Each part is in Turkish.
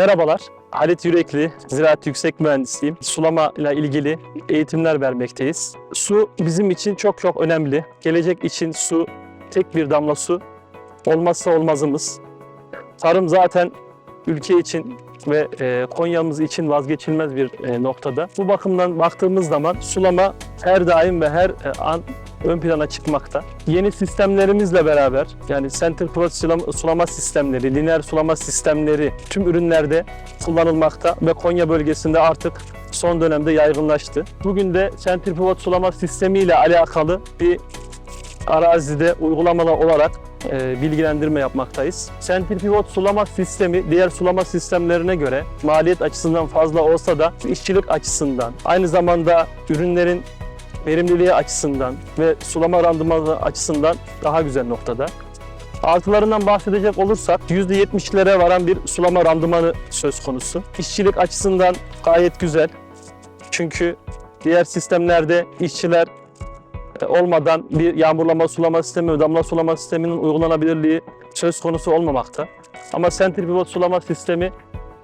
Merhabalar, Halit Yürekli, Ziraat Yüksek Mühendisiyim. Sulama ile ilgili eğitimler vermekteyiz. Su bizim için çok çok önemli. Gelecek için su, tek bir damla su olmazsa olmazımız. Tarım zaten ülke için ve e, Konya'mız için vazgeçilmez bir e, noktada. Bu bakımdan baktığımız zaman sulama her daim ve her e, an ön plana çıkmakta. Yeni sistemlerimizle beraber yani center pivot sulama, sulama sistemleri, lineer sulama sistemleri tüm ürünlerde kullanılmakta ve Konya bölgesinde artık son dönemde yaygınlaştı. Bugün de center pivot sulama sistemi ile alakalı bir arazide uygulamalar olarak e, bilgilendirme yapmaktayız. Center pivot sulama sistemi diğer sulama sistemlerine göre maliyet açısından fazla olsa da işçilik açısından aynı zamanda ürünlerin verimliliği açısından ve sulama randımanı açısından daha güzel noktada. Artılarından bahsedecek olursak %70'lere varan bir sulama randımanı söz konusu. İşçilik açısından gayet güzel. Çünkü diğer sistemlerde işçiler olmadan bir yağmurlama sulama sistemi damla sulama sisteminin uygulanabilirliği söz konusu olmamakta. Ama center pivot sulama sistemi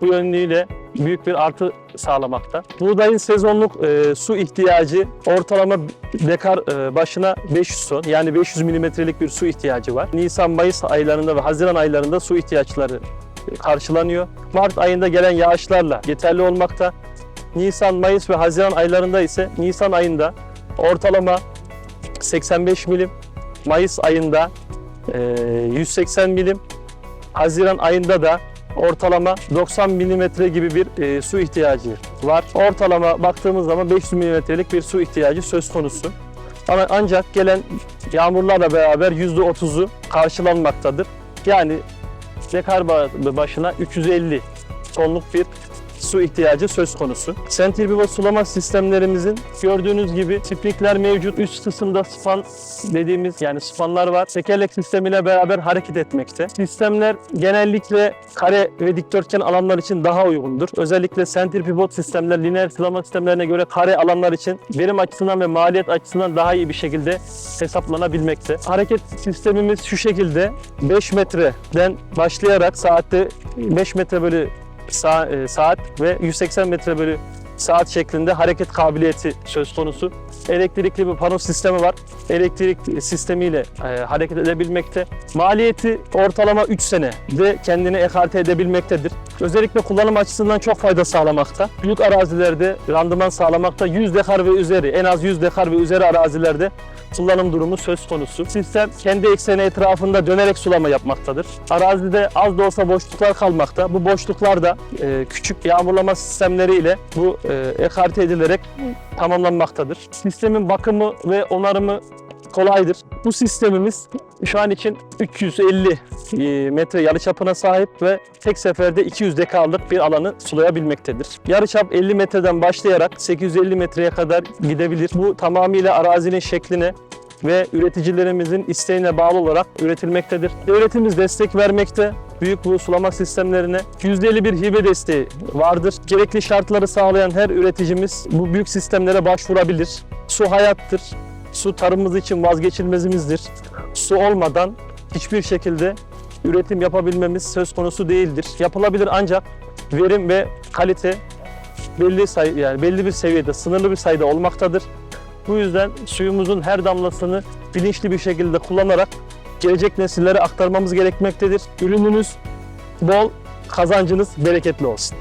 bu yönüyle büyük bir artı sağlamakta. Buğdayın sezonluk e, su ihtiyacı ortalama dekar e, başına 500 ton yani 500 milimetrelik bir su ihtiyacı var. Nisan-Mayıs aylarında ve Haziran aylarında su ihtiyaçları e, karşılanıyor. Mart ayında gelen yağışlarla yeterli olmakta. Nisan, Mayıs ve Haziran aylarında ise Nisan ayında ortalama 85 milim, Mayıs ayında e, 180 milim, Haziran ayında da ortalama 90 milimetre gibi bir e, su ihtiyacı var. Ortalama baktığımız zaman 500 milimetrelik bir su ihtiyacı söz konusu. Ama ancak gelen yağmurlarla beraber %30'u karşılanmaktadır. Yani dekar ba- başına 350 tonluk bir su ihtiyacı söz konusu. Sentrifugal sulama sistemlerimizin gördüğünüz gibi spikler mevcut. Üst kısımda span dediğimiz yani spanlar var. Tekerlek sistemiyle beraber hareket etmekte. Sistemler genellikle kare ve dikdörtgen alanlar için daha uygundur. Özellikle pivot sistemler lineer sulama sistemlerine göre kare alanlar için verim açısından ve maliyet açısından daha iyi bir şekilde hesaplanabilmekte. Hareket sistemimiz şu şekilde 5 metreden başlayarak saatte 5 metre bölü e, saat ve 180 metre bölü saat şeklinde hareket kabiliyeti söz konusu. Elektrikli bir pano sistemi var. Elektrik sistemiyle e, hareket edebilmekte. Maliyeti ortalama 3 senede kendini ekarte edebilmektedir. Özellikle kullanım açısından çok fayda sağlamakta. Büyük arazilerde randıman sağlamakta 100 dekar ve üzeri, en az 100 dekar ve üzeri arazilerde kullanım durumu söz konusu. Sistem kendi ekseni etrafında dönerek sulama yapmaktadır. Arazide az da olsa boşluklar kalmakta. Bu boşluklar da e, küçük yağmurlama sistemleriyle bu e, ekarte edilerek tamamlanmaktadır. Sistemin bakımı ve onarımı kolaydır. Bu sistemimiz şu an için 350 e, metre yarıçapına sahip ve tek seferde 200 dekarlık bir alanı sulayabilmektedir. Yarıçap 50 metreden başlayarak 850 metreye kadar gidebilir. Bu tamamıyla arazinin şekline ve üreticilerimizin isteğine bağlı olarak üretilmektedir. Devletimiz destek vermekte. Büyük bu sulama sistemlerine %50 bir hibe desteği vardır. Gerekli şartları sağlayan her üreticimiz bu büyük sistemlere başvurabilir. Su hayattır. Su tarımımız için vazgeçilmezimizdir. Su olmadan hiçbir şekilde üretim yapabilmemiz söz konusu değildir. Yapılabilir ancak verim ve kalite belli say yani belli bir seviyede, sınırlı bir sayıda olmaktadır. Bu yüzden suyumuzun her damlasını bilinçli bir şekilde kullanarak gelecek nesillere aktarmamız gerekmektedir. Ürününüz bol, kazancınız bereketli olsun.